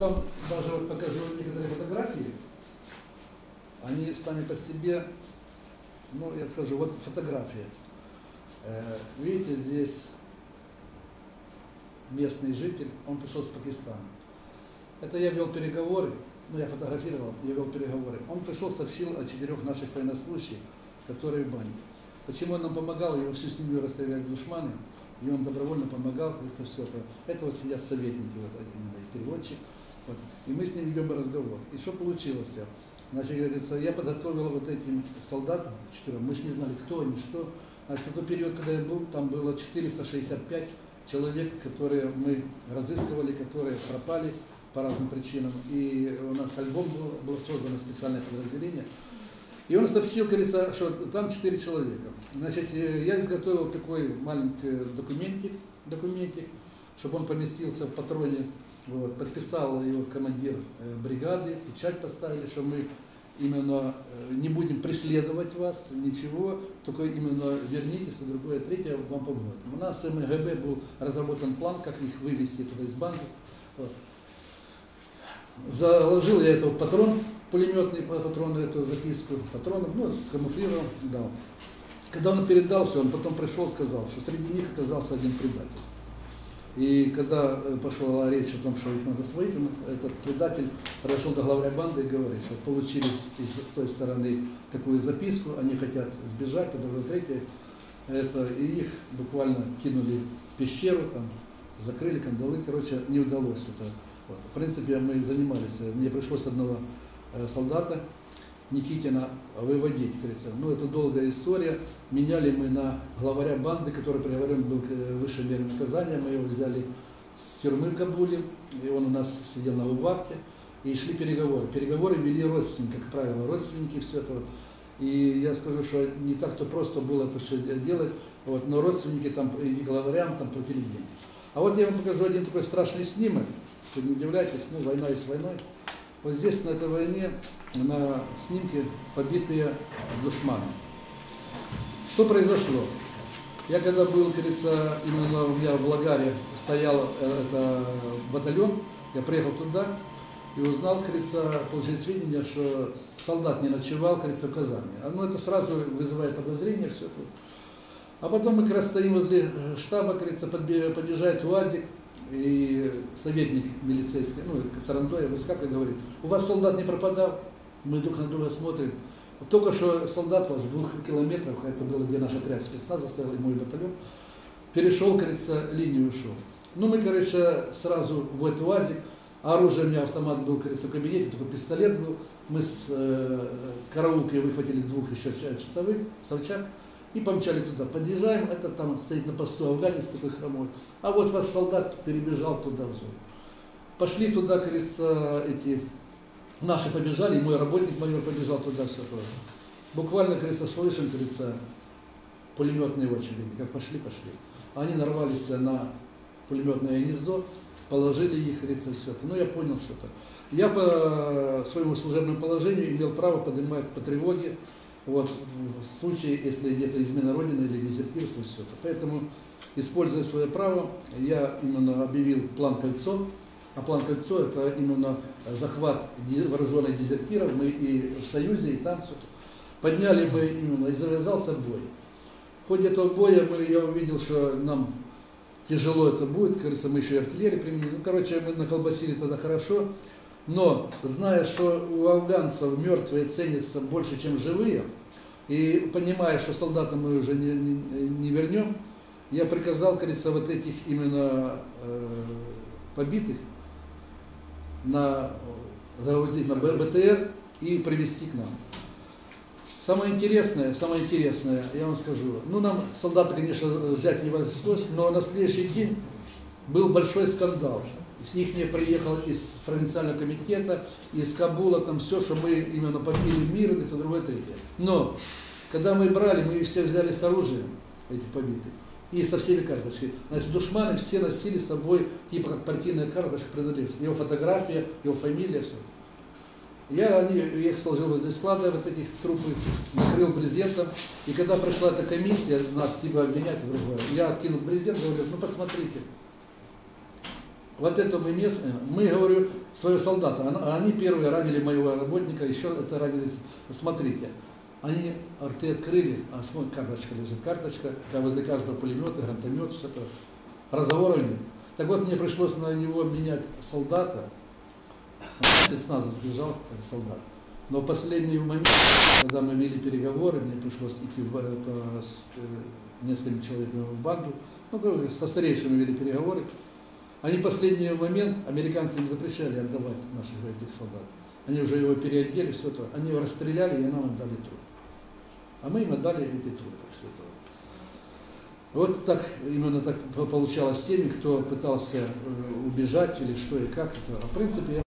Вам даже вот покажу некоторые фотографии. Они сами по себе, ну, я скажу, вот фотография. Э, Видите, здесь местный житель, он пришел с Пакистана. Это я вел переговоры, ну, я фотографировал, я вел переговоры. Он пришел, сообщил о четырех наших военнослужащих, которые в бане. Почему он нам помогал, его всю семью расстреляли душманы, и он добровольно помогал, говорится, все это. Это вот сидят советники, вот и переводчик. Вот. И мы с ним ведем разговор. И что получилось? Значит, говорится, я подготовил вот этим солдатам, четырем, мы же не знали, кто они, что. Значит, в тот период, когда я был, там было 465 человек, которые мы разыскивали, которые пропали по разным причинам. И у нас альбом был, было создано специальное подразделение. И он сообщил, говорится, что там четыре человека. Значит, э, я изготовил такой маленький документик, документик чтобы он поместился в патроне. Вот, подписал его командир э, бригады, печать поставили, что мы именно э, не будем преследовать вас, ничего, только именно вернитесь, и другое, третье вам поможет. У нас в МГБ был разработан план, как их вывести туда из банка. Вот. Заложил я этого патрон, пулеметный патрон, эту записку патроном, ну, скамуфлировал, дал. Когда он передал все, он потом пришел, сказал, что среди них оказался один предатель. И когда э, пошла речь о том, что их надо сводить, этот предатель подошел до главаря банды и говорит, что получили с той стороны такую записку, они хотят сбежать, то другое, третье. Это, и их буквально кинули в пещеру, там, закрыли кандалы, короче, не удалось это. Вот. В принципе, мы занимались, мне пришлось одного э, солдата Никитина выводить, говорится. Ну, это долгая история. Меняли мы на главаря банды, который приговорен был к э, высшей мере наказания. Мы его взяли с тюрьмы в Кабуле, и он у нас сидел на Уварте. И шли переговоры. Переговоры вели родственники, как правило, родственники, все это вот. И я скажу, что не так-то просто было это все делать, вот, но родственники там, и главарям там платили деньги. А вот я вам покажу один такой страшный снимок, не удивляйтесь, ну, война с войной. Вот здесь, на этой войне, на снимке побитые душманы. Что произошло? Я когда был, говорится, именно у меня в Лагаре стоял э, это батальон, я приехал туда и узнал, говорится, получил сведения, что солдат не ночевал, говорится, в казарме. Ну, это сразу вызывает подозрения, все это. А потом мы как раз стоим возле э, штаба, говорится, подъезжает УАЗик, и советник милицейский, ну, Сарантоя, выскакивает и говорит, у вас солдат не пропадал? Мы друг на друга смотрим. Только что солдат вас в двух километрах, это было, где наш отряд спецназа стоял, и мой батальон, перешел, кажется, линию ушел. Ну, мы, короче, сразу в этот УАЗик, оружие у меня автомат был, кажется, в кабинете, только пистолет был. Мы с э, караулкой выхватили двух еще часовых, совчак, и помчали туда. Подъезжаем, это там стоит на посту афганец такой хромой. А вот ваш солдат перебежал туда в зону. Пошли туда, говорится, эти наши побежали, и мой работник майор побежал туда, все тоже. Буквально, говорится, слышим, говорится, пулеметные очереди, как пошли, пошли. Они нарвались на пулеметное гнездо, положили их, говорится, все это. Ну, я понял, что это. Я по своему служебному положению имел право поднимать по тревоге, вот, в случае, если где-то измена Родины или дезертирство, все это. Поэтому, используя свое право, я именно объявил план кольцо, а план кольцо это именно захват вооруженных дезертиров, мы и в Союзе, и там все. Подняли мы именно, и завязался бой. В ходе этого боя мы, я увидел, что нам тяжело это будет, кажется, мы еще и артиллерию применили. Ну, короче, мы наколбасили тогда хорошо. Но, зная, что у афганцев мертвые ценятся больше, чем живые, и понимая, что солдата мы уже не, не, не вернем, я приказал, кажется, вот этих именно э, побитых на, загрузить на БТР и привезти к нам. Самое интересное, самое интересное, я вам скажу, ну нам солдаты, конечно, взять не возможно, но на следующий день был большой скандал с них не приехал из провинциального комитета, из Кабула, там все, что мы именно побили мир, и то другое, третье. Но, когда мы брали, мы их все взяли с оружием, эти побитые, и со всеми карточками. Значит, душманы все носили с собой, типа как партийная карточка принадлежность, его фотография, его фамилия, все. Я они, я их сложил возле склада, вот этих трупы, накрыл брезентом, и когда пришла эта комиссия, нас типа обвинять и другое, я откинул брезент, говорю, ну посмотрите, вот это мы место, мы, говорю, своего солдата, они первые ранили моего работника, еще это ранили, смотрите, они рты открыли, а смотрят, карточка лежит, карточка, возле каждого пулемета, гранатомет, все это, разговоров нет. Так вот, мне пришлось на него менять солдата, спецназа сбежал, это солдат. Но в последний момент, когда мы вели переговоры, мне пришлось идти в, это, с э, несколькими человеками в банду, ну, со старейшими вели переговоры. Они последний момент, американцы им запрещали отдавать наших этих солдат. Они уже его переодели, все это. Они его расстреляли, и нам отдали труп. А мы им отдали эти трупы. Все это. Вот так, именно так получалось с теми, кто пытался э, убежать или что и как. Это, в принципе,